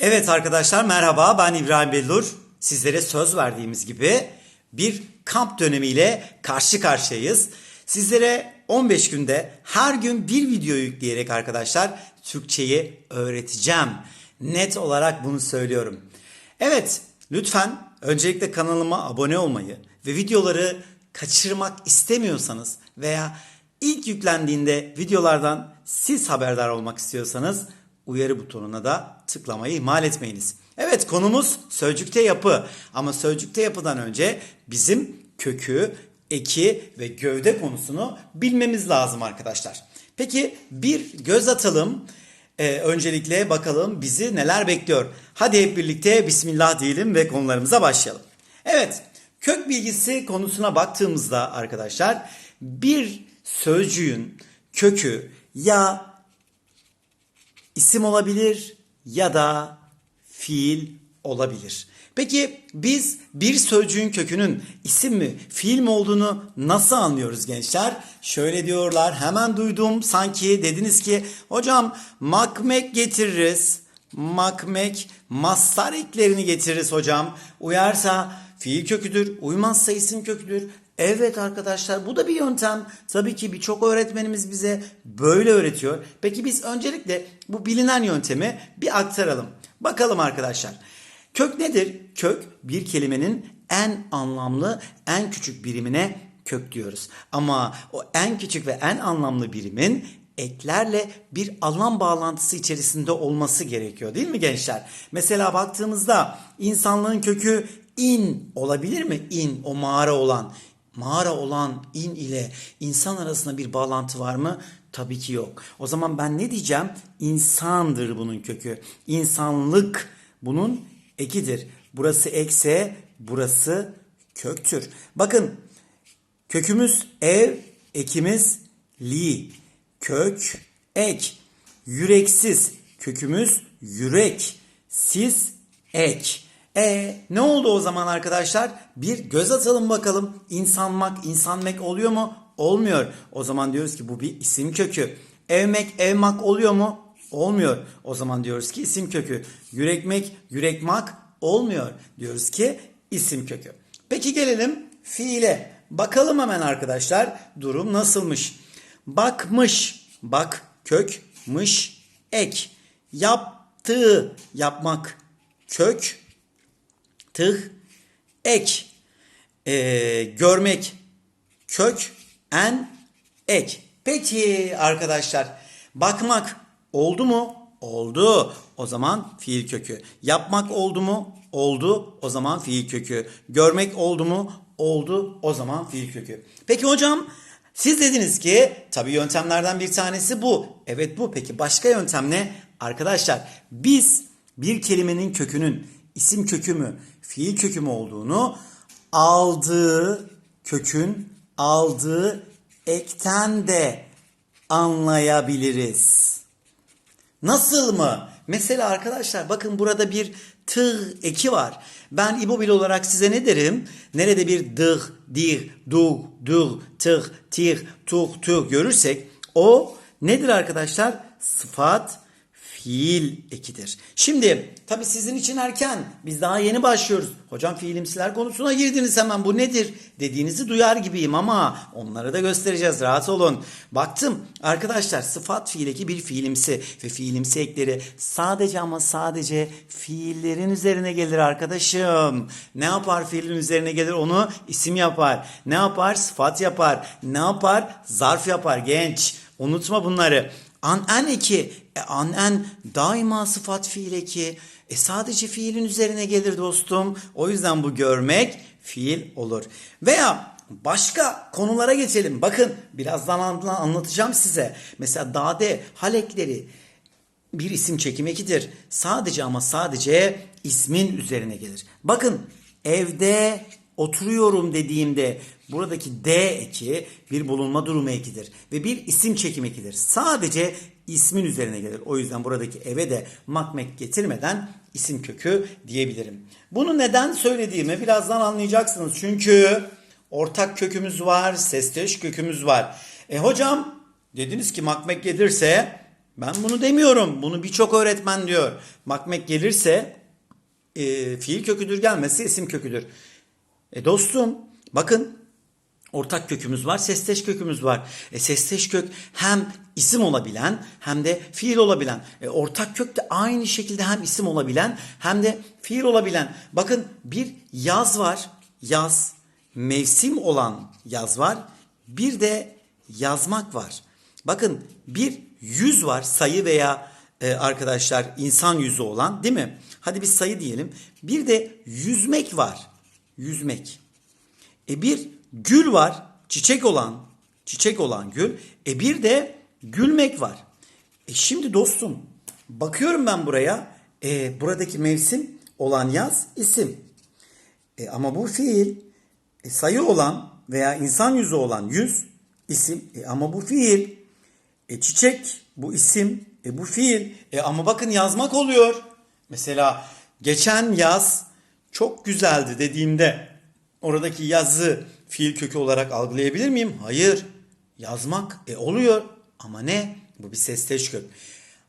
Evet arkadaşlar merhaba ben İbrahim Bellur. Sizlere söz verdiğimiz gibi bir kamp dönemiyle karşı karşıyayız. Sizlere 15 günde her gün bir video yükleyerek arkadaşlar Türkçeyi öğreteceğim. Net olarak bunu söylüyorum. Evet lütfen öncelikle kanalıma abone olmayı ve videoları kaçırmak istemiyorsanız veya ilk yüklendiğinde videolardan siz haberdar olmak istiyorsanız uyarı butonuna da tıklamayı ihmal etmeyiniz. Evet konumuz sözcükte yapı ama sözcükte yapıdan önce bizim kökü, eki ve gövde konusunu bilmemiz lazım arkadaşlar. Peki bir göz atalım. Ee, öncelikle bakalım bizi neler bekliyor. Hadi hep birlikte Bismillah diyelim ve konularımıza başlayalım. Evet kök bilgisi konusuna baktığımızda arkadaşlar bir sözcüğün kökü ya isim olabilir ya da fiil olabilir. Peki biz bir sözcüğün kökünün isim mi, fiil mi olduğunu nasıl anlıyoruz gençler? Şöyle diyorlar, hemen duydum sanki dediniz ki hocam makmek getiririz. Makmek, mastar eklerini getiririz hocam. Uyarsa fiil köküdür, uymazsa isim köküdür. Evet arkadaşlar bu da bir yöntem. Tabii ki birçok öğretmenimiz bize böyle öğretiyor. Peki biz öncelikle bu bilinen yöntemi bir aktaralım. Bakalım arkadaşlar. Kök nedir? Kök bir kelimenin en anlamlı, en küçük birimine kök diyoruz. Ama o en küçük ve en anlamlı birimin eklerle bir anlam bağlantısı içerisinde olması gerekiyor değil mi gençler? Mesela baktığımızda insanlığın kökü in olabilir mi? İn o mağara olan mağara olan in ile insan arasında bir bağlantı var mı? Tabii ki yok. O zaman ben ne diyeceğim? İnsandır bunun kökü. İnsanlık bunun ekidir. Burası ekse burası köktür. Bakın kökümüz ev, ekimiz li. Kök, ek. Yüreksiz kökümüz yürek. Siz ek. E ne oldu o zaman arkadaşlar? Bir göz atalım bakalım. İnsanmak, insanmek oluyor mu? Olmuyor. O zaman diyoruz ki bu bir isim kökü. Evmek, evmak oluyor mu? Olmuyor. O zaman diyoruz ki isim kökü. Yürekmek, yürekmak olmuyor. Diyoruz ki isim kökü. Peki gelelim fiile. Bakalım hemen arkadaşlar durum nasılmış? Bakmış, bak kök, mış, ek. Yaptığı, yapmak, kök, tıh, ek, Ee, görmek, kök, en, ek. Peki arkadaşlar, bakmak oldu mu? Oldu. O zaman fiil kökü. Yapmak oldu mu? Oldu. O zaman fiil kökü. Görmek oldu mu? Oldu. O zaman fiil kökü. Peki hocam siz dediniz ki tabii yöntemlerden bir tanesi bu. Evet bu. Peki başka yöntem ne? Arkadaşlar biz bir kelimenin kökünün isim kökü mü, fiil kökü mü olduğunu aldığı kökün aldığı ekten de anlayabiliriz. Nasıl mı? Mesela arkadaşlar bakın burada bir tığ eki var. Ben İbobil olarak size ne derim? Nerede bir dıh, dir, dug, dug, tıh, tih, tuh, tuh görürsek o nedir arkadaşlar? Sıfat, fiil ekidir. Şimdi tabi sizin için erken. Biz daha yeni başlıyoruz. Hocam fiilimsiler konusuna girdiniz hemen bu nedir dediğinizi duyar gibiyim ama onları da göstereceğiz rahat olun. Baktım arkadaşlar sıfat fiil eki bir fiilimsi ve fiilimsi ekleri sadece ama sadece fiillerin üzerine gelir arkadaşım. Ne yapar fiilin üzerine gelir onu isim yapar. Ne yapar sıfat yapar. Ne yapar zarf yapar genç. Unutma bunları. An en eki. E, an en daima sıfat fiil eki. E sadece fiilin üzerine gelir dostum. O yüzden bu görmek fiil olur. Veya başka konulara geçelim. Bakın birazdan anlatacağım size. Mesela dade, halekleri bir isim çekim ekidir. Sadece ama sadece ismin üzerine gelir. Bakın evde oturuyorum dediğimde buradaki D eki bir bulunma durumu ekidir ve bir isim çekim ekidir. Sadece ismin üzerine gelir. O yüzden buradaki eve de makmek getirmeden isim kökü diyebilirim. Bunu neden söylediğimi birazdan anlayacaksınız. Çünkü ortak kökümüz var, sesteş kökümüz var. E hocam dediniz ki makmek gelirse Ben bunu demiyorum. Bunu birçok öğretmen diyor. Makmek gelirse e, fiil köküdür gelmesi isim köküdür. E dostum bakın ortak kökümüz var, sesteş kökümüz var. E sesteş kök hem isim olabilen hem de fiil olabilen. E ortak kök de aynı şekilde hem isim olabilen hem de fiil olabilen. Bakın bir yaz var. Yaz mevsim olan yaz var. Bir de yazmak var. Bakın bir yüz var sayı veya e, arkadaşlar insan yüzü olan değil mi? Hadi bir sayı diyelim. Bir de yüzmek var. Yüzmek. E bir gül var. Çiçek olan, çiçek olan gül. E bir de gülmek var. E şimdi dostum bakıyorum ben buraya. E, buradaki mevsim olan yaz isim. E, ama bu fiil e, sayı olan veya insan yüzü olan yüz isim. E, ama bu fiil e, çiçek bu isim. E, bu fiil. E, ama bakın yazmak oluyor. Mesela geçen yaz çok güzeldi dediğimde oradaki yazı fiil kökü olarak algılayabilir miyim? Hayır. Yazmak e, oluyor. Ama ne? Bu bir sesteş kök.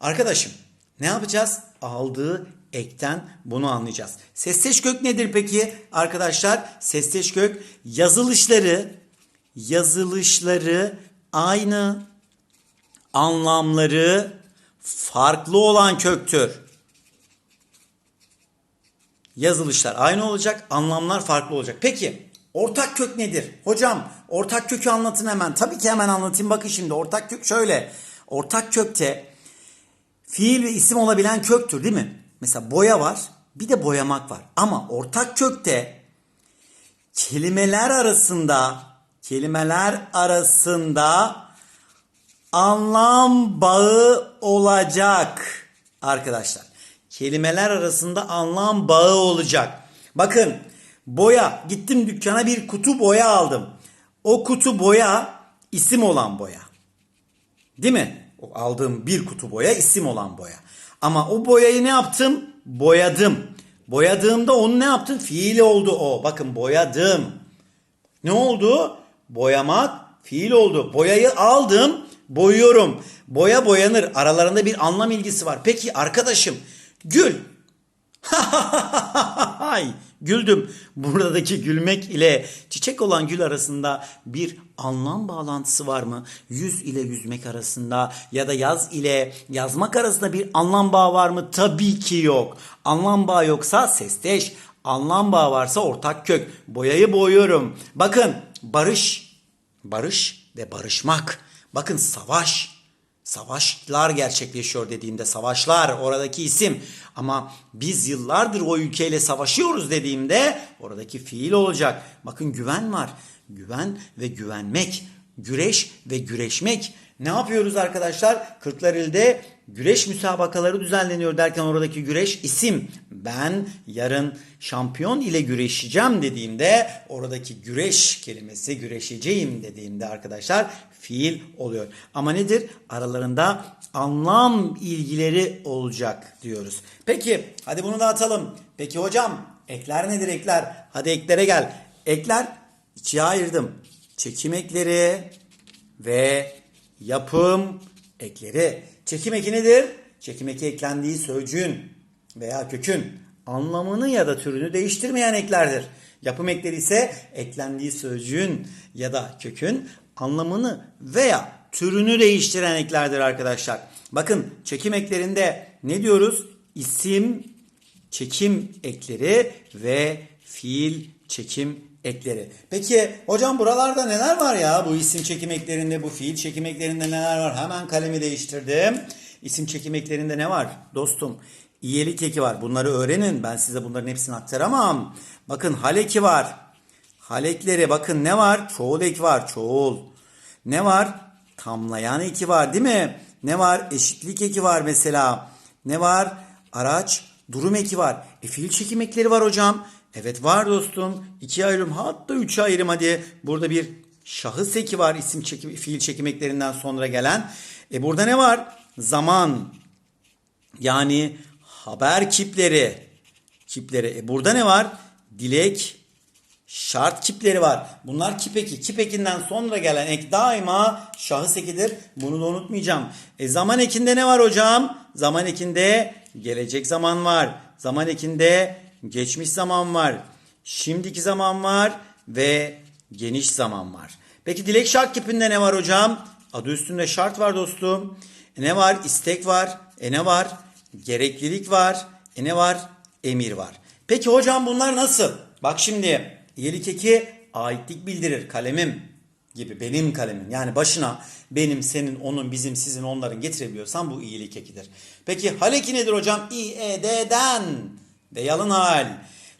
Arkadaşım ne yapacağız? Aldığı ekten bunu anlayacağız. Sesteş kök nedir peki arkadaşlar? Sesteş kök yazılışları yazılışları aynı anlamları farklı olan köktür. Yazılışlar aynı olacak, anlamlar farklı olacak. Peki ortak kök nedir? Hocam ortak kökü anlatın hemen. Tabii ki hemen anlatayım. Bakın şimdi ortak kök şöyle. Ortak kökte fiil ve isim olabilen köktür değil mi? Mesela boya var, bir de boyamak var. Ama ortak kökte kelimeler arasında kelimeler arasında anlam bağı olacak arkadaşlar. Kelimeler arasında anlam bağı olacak. Bakın boya gittim dükkana bir kutu boya aldım. O kutu boya isim olan boya. Değil mi? O aldığım bir kutu boya isim olan boya. Ama o boyayı ne yaptım? Boyadım. Boyadığımda onu ne yaptım? Fiil oldu o. Bakın boyadım. Ne oldu? Boyamak fiil oldu. Boyayı aldım, boyuyorum. Boya boyanır. Aralarında bir anlam ilgisi var. Peki arkadaşım, gül. Güldüm. Buradaki gülmek ile çiçek olan gül arasında bir anlam bağlantısı var mı? Yüz ile yüzmek arasında ya da yaz ile yazmak arasında bir anlam bağı var mı? Tabii ki yok. Anlam bağı yoksa sesteş. Anlam bağı varsa ortak kök. Boyayı boyuyorum. Bakın barış, barış ve barışmak. Bakın savaş. Savaşlar gerçekleşiyor dediğimde savaşlar oradaki isim. Ama biz yıllardır o ülkeyle savaşıyoruz dediğimde oradaki fiil olacak. Bakın güven var. Güven ve güvenmek. Güreş ve güreşmek. Ne yapıyoruz arkadaşlar? Kırklareli'de güreş müsabakaları düzenleniyor derken oradaki güreş isim. Ben yarın şampiyon ile güreşeceğim dediğimde oradaki güreş kelimesi güreşeceğim dediğimde arkadaşlar fiil oluyor. Ama nedir? Aralarında anlam ilgileri olacak diyoruz. Peki hadi bunu da atalım. Peki hocam ekler nedir ekler? Hadi eklere gel. Ekler ikiye ayırdım. Çekim ekleri ve yapım ekleri. Çekim eki nedir? Çekim eki eklendiği sözcüğün veya kökün anlamını ya da türünü değiştirmeyen eklerdir. Yapım ekleri ise eklendiği sözcüğün ya da kökün anlamını veya türünü değiştiren eklerdir arkadaşlar. Bakın çekim eklerinde ne diyoruz? İsim çekim ekleri ve fiil çekim ekleri. Peki hocam buralarda neler var ya bu isim çekim eklerinde bu fiil çekim eklerinde neler var? Hemen kalemi değiştirdim. İsim çekim eklerinde ne var dostum? İyelik eki var. Bunları öğrenin. Ben size bunların hepsini aktaramam. Bakın hal eki var. Hal ekleri bakın ne var? Çoğul eki var. Çoğul. Ne var? Tamlayan eki var değil mi? Ne var? Eşitlik eki var mesela. Ne var? Araç durum eki var. E fiil çekim ekleri var hocam. Evet var dostum. İki ayrım hatta üç ayrım hadi. Burada bir şahıs eki var isim çekim, fiil çekim eklerinden sonra gelen. E burada ne var? Zaman. Yani haber kipleri. Kipleri. E burada ne var? Dilek şart kipleri var. Bunlar kip eki. Kip ekinden sonra gelen ek daima şahıs ekidir. Bunu da unutmayacağım. E zaman ekinde ne var hocam? Zaman ekinde gelecek zaman var. Zaman ekinde geçmiş zaman var. Şimdiki zaman var ve geniş zaman var. Peki dilek şart kipinde ne var hocam? Adı üstünde şart var dostum. E ne var? İstek var. E ne var? Gereklilik var. E ne var? Emir var. Peki hocam bunlar nasıl? Bak şimdi iyilik eki aitlik bildirir. Kalemim gibi benim kalemim. Yani başına benim, senin, onun, bizim, sizin, onların getirebiliyorsan bu iyilik ekidir. Peki hal eki nedir hocam? İ, e, d'den. De yalın hal.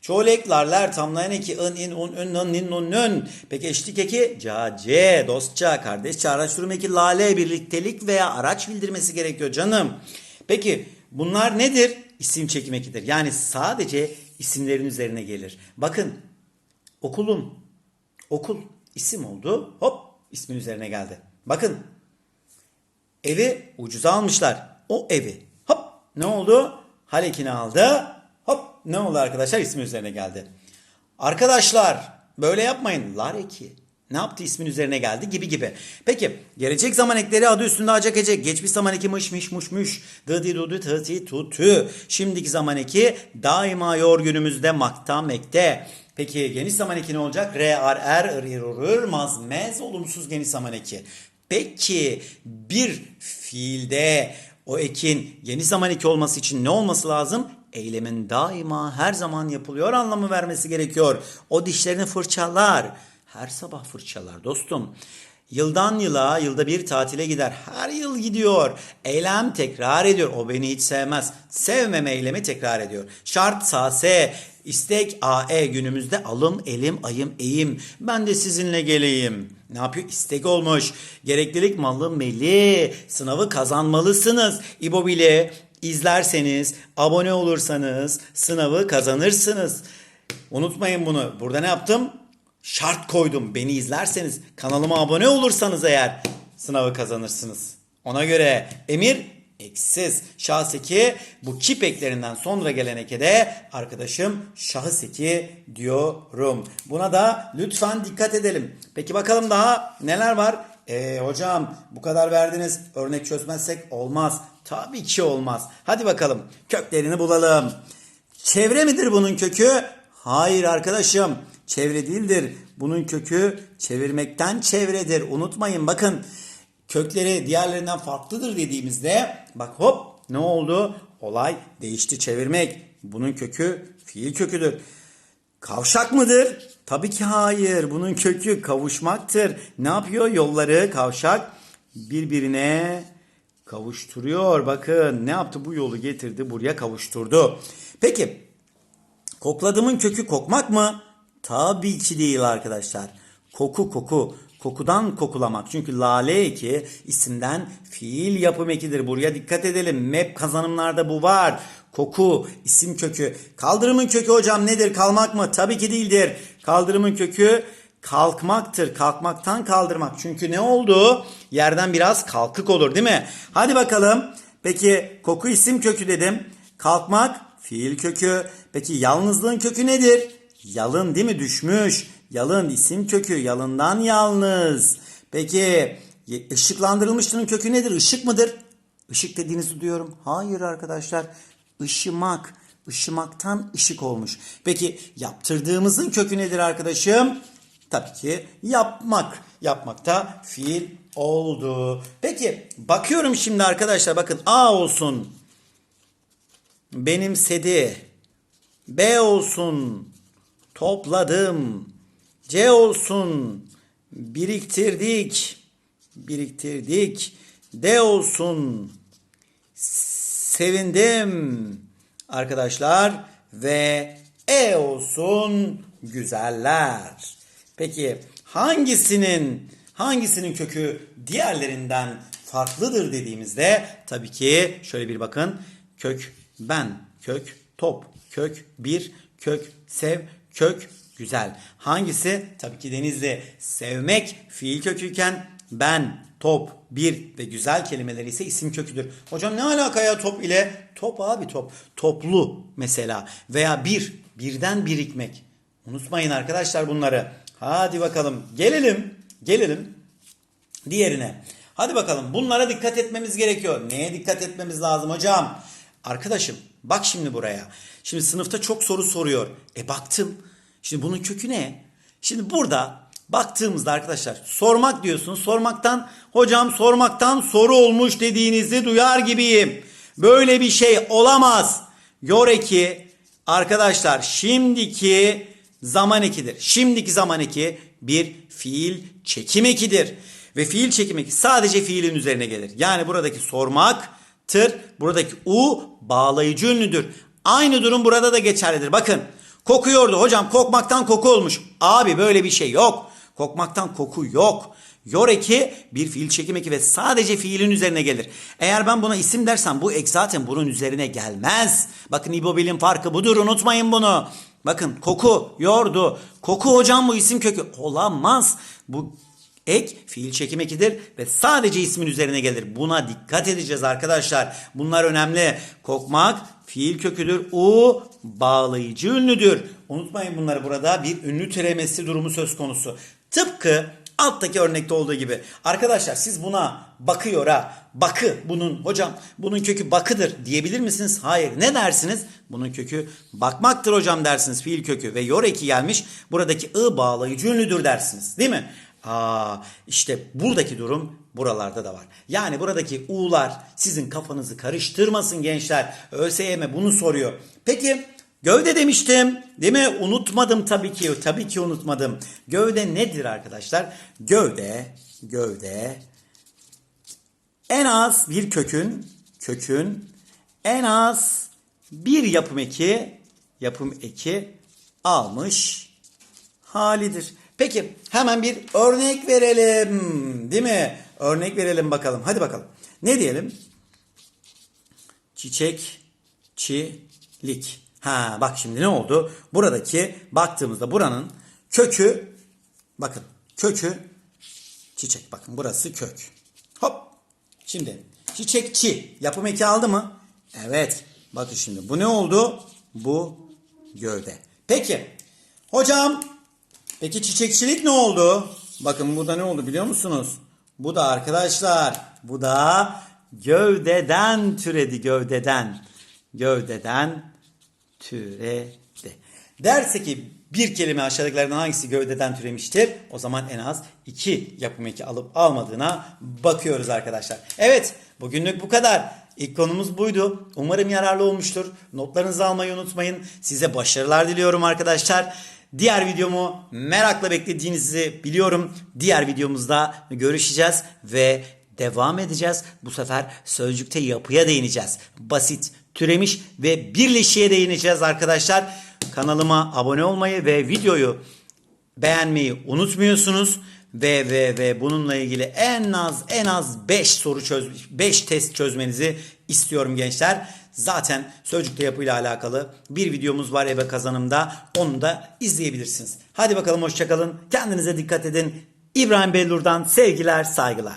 Çoğul eklerler tamlayan eki ın, in, un, ün, nın, nin, nun, nün. Peki eşlik eki ca, ce, dostça, kardeşçe, durum eki lale, birliktelik veya araç bildirmesi gerekiyor canım. Peki bunlar nedir? İsim çekim ekidir. Yani sadece isimlerin üzerine gelir. Bakın okulum, okul isim oldu. Hop ismin üzerine geldi. Bakın evi ucuza almışlar. O evi. Hop ne oldu? Halekini aldı. Ne oldu arkadaşlar? İsmi üzerine geldi. Arkadaşlar böyle yapmayın. Lar eki. Ne yaptı ismin üzerine geldi gibi gibi. Peki gelecek zaman ekleri adı üstünde acak ecek. Geçmiş zaman eki mış mış muş muş. Dı di du du. Şimdiki zaman eki daima yor günümüzde makta mekte. Peki geniş zaman eki ne olacak? Re ar er ir ır maz mez olumsuz geniş zaman eki. Peki bir fiilde o ekin geniş zaman eki olması için ne olması lazım? Eylemin daima her zaman yapılıyor anlamı vermesi gerekiyor. O dişlerini fırçalar. Her sabah fırçalar dostum. Yıldan yıla, yılda bir tatile gider. Her yıl gidiyor. Eylem tekrar ediyor. O beni hiç sevmez. Sevmeme eylemi tekrar ediyor. Şart sase, istek ae günümüzde alım, elim, ayım, eğim. Ben de sizinle geleyim. Ne yapıyor? İstek olmuş. Gereklilik malı meli. Sınavı kazanmalısınız. İbo bile izlerseniz, abone olursanız sınavı kazanırsınız. Unutmayın bunu. Burada ne yaptım? Şart koydum. Beni izlerseniz, kanalıma abone olursanız eğer sınavı kazanırsınız. Ona göre emir eksiz. Şahıs eki bu kip eklerinden sonra gelen eke de arkadaşım şahıs eki diyorum. Buna da lütfen dikkat edelim. Peki bakalım daha neler var? Ee, hocam bu kadar verdiniz. Örnek çözmezsek olmaz. Tabii ki olmaz. Hadi bakalım köklerini bulalım. Çevre midir bunun kökü? Hayır arkadaşım. Çevre değildir. Bunun kökü çevirmekten çevredir. Unutmayın bakın kökleri diğerlerinden farklıdır dediğimizde bak hop ne oldu? Olay değişti çevirmek. Bunun kökü fiil köküdür. Kavşak mıdır? Tabii ki hayır. Bunun kökü kavuşmaktır. Ne yapıyor? Yolları kavşak birbirine kavuşturuyor. Bakın ne yaptı? Bu yolu getirdi buraya kavuşturdu. Peki kokladığımın kökü kokmak mı? Tabii ki değil arkadaşlar. Koku koku. Kokudan kokulamak. Çünkü lale eki isimden fiil yapım ekidir. Buraya dikkat edelim. MEP kazanımlarda bu var. Koku, isim kökü. Kaldırımın kökü hocam nedir? Kalmak mı? Tabii ki değildir. Kaldırımın kökü kalkmaktır. Kalkmaktan kaldırmak. Çünkü ne oldu? Yerden biraz kalkık olur değil mi? Hadi bakalım. Peki koku isim kökü dedim. Kalkmak fiil kökü. Peki yalnızlığın kökü nedir? Yalın değil mi? Düşmüş. Yalın isim kökü. Yalından yalnız. Peki ışıklandırılmışlığın kökü nedir? Işık mıdır? Işık dediğinizi duyuyorum. Hayır arkadaşlar. Işımak. Işımaktan ışık olmuş. Peki yaptırdığımızın kökü nedir arkadaşım? Tabii ki yapmak. Yapmakta fiil oldu. Peki bakıyorum şimdi arkadaşlar bakın A olsun. Benimsedi. B olsun. Topladım. C olsun. Biriktirdik. Biriktirdik. D olsun. Sevindim. Arkadaşlar ve E olsun güzeller. Peki hangisinin hangisinin kökü diğerlerinden farklıdır dediğimizde tabii ki şöyle bir bakın. Kök ben, kök top, kök bir, kök sev, kök güzel. Hangisi? Tabii ki denizli. Sevmek fiil köküyken ben, top, bir ve güzel kelimeleri ise isim köküdür. Hocam ne alaka ya top ile? Top abi top. Toplu mesela veya bir, birden birikmek. Unutmayın arkadaşlar bunları. Hadi bakalım gelelim. Gelelim diğerine. Hadi bakalım bunlara dikkat etmemiz gerekiyor. Neye dikkat etmemiz lazım hocam? Arkadaşım bak şimdi buraya. Şimdi sınıfta çok soru soruyor. E baktım. Şimdi bunun kökü ne? Şimdi burada baktığımızda arkadaşlar sormak diyorsun. Sormaktan hocam sormaktan soru olmuş dediğinizi duyar gibiyim. Böyle bir şey olamaz. Yor eki arkadaşlar şimdiki zaman ekidir. Şimdiki zaman eki bir fiil çekim ekidir. Ve fiil çekim eki sadece fiilin üzerine gelir. Yani buradaki sormak tır, buradaki u bağlayıcı ünlüdür. Aynı durum burada da geçerlidir. Bakın kokuyordu hocam kokmaktan koku olmuş. Abi böyle bir şey yok. Kokmaktan koku yok. Yor eki bir fiil çekim eki ve sadece fiilin üzerine gelir. Eğer ben buna isim dersem bu ek zaten bunun üzerine gelmez. Bakın İbobil'in farkı budur unutmayın bunu. Bakın koku, yordu. Koku hocam bu isim kökü. Olamaz. Bu ek fiil çekim ekidir ve sadece ismin üzerine gelir. Buna dikkat edeceğiz arkadaşlar. Bunlar önemli. Kokmak fiil köküdür. U bağlayıcı ünlüdür. Unutmayın bunları burada bir ünlü türemesi durumu söz konusu. Tıpkı alttaki örnekte olduğu gibi. Arkadaşlar siz buna bakıyor ha. Bakı bunun hocam bunun kökü bakıdır diyebilir misiniz? Hayır. Ne dersiniz? Bunun kökü bakmaktır hocam dersiniz fiil kökü ve yor eki gelmiş. Buradaki ı bağlayıcı ünlüdür dersiniz. Değil mi? Aa, işte buradaki durum buralarda da var. Yani buradaki u'lar sizin kafanızı karıştırmasın gençler. ÖSYM bunu soruyor. Peki gövde demiştim değil mi? Unutmadım tabii ki. Tabii ki unutmadım. Gövde nedir arkadaşlar? Gövde, gövde en az bir kökün, kökün en az bir yapım eki, yapım eki almış halidir. Peki hemen bir örnek verelim. Değil mi? Örnek verelim bakalım. Hadi bakalım. Ne diyelim? Çiçek, çilik. Ha bak şimdi ne oldu? Buradaki baktığımızda buranın kökü bakın kökü çiçek. Bakın burası kök. Hop. Şimdi çiçekçi yapım eki aldı mı? Evet. Bakın şimdi bu ne oldu? Bu gövde. Peki. Hocam Peki çiçekçilik ne oldu? Bakın burada ne oldu biliyor musunuz? Bu da arkadaşlar bu da gövdeden türedi gövdeden. Gövdeden türedi. Derse ki bir kelime aşağıdakilerden hangisi gövdeden türemiştir? O zaman en az iki yapım eki alıp almadığına bakıyoruz arkadaşlar. Evet bugünlük bu kadar. İlk konumuz buydu. Umarım yararlı olmuştur. Notlarınızı almayı unutmayın. Size başarılar diliyorum arkadaşlar. Diğer videomu merakla beklediğinizi biliyorum. Diğer videomuzda görüşeceğiz ve devam edeceğiz. Bu sefer sözcükte yapıya değineceğiz. Basit, türemiş ve birleşiğe değineceğiz arkadaşlar. Kanalıma abone olmayı ve videoyu beğenmeyi unutmuyorsunuz. Ve ve ve bununla ilgili en az en az 5 soru çöz 5 test çözmenizi istiyorum gençler. Zaten sözcükte yapıyla alakalı bir videomuz var ebe kazanımda. Onu da izleyebilirsiniz. Hadi bakalım hoşçakalın. Kendinize dikkat edin. İbrahim Bellur'dan sevgiler, saygılar.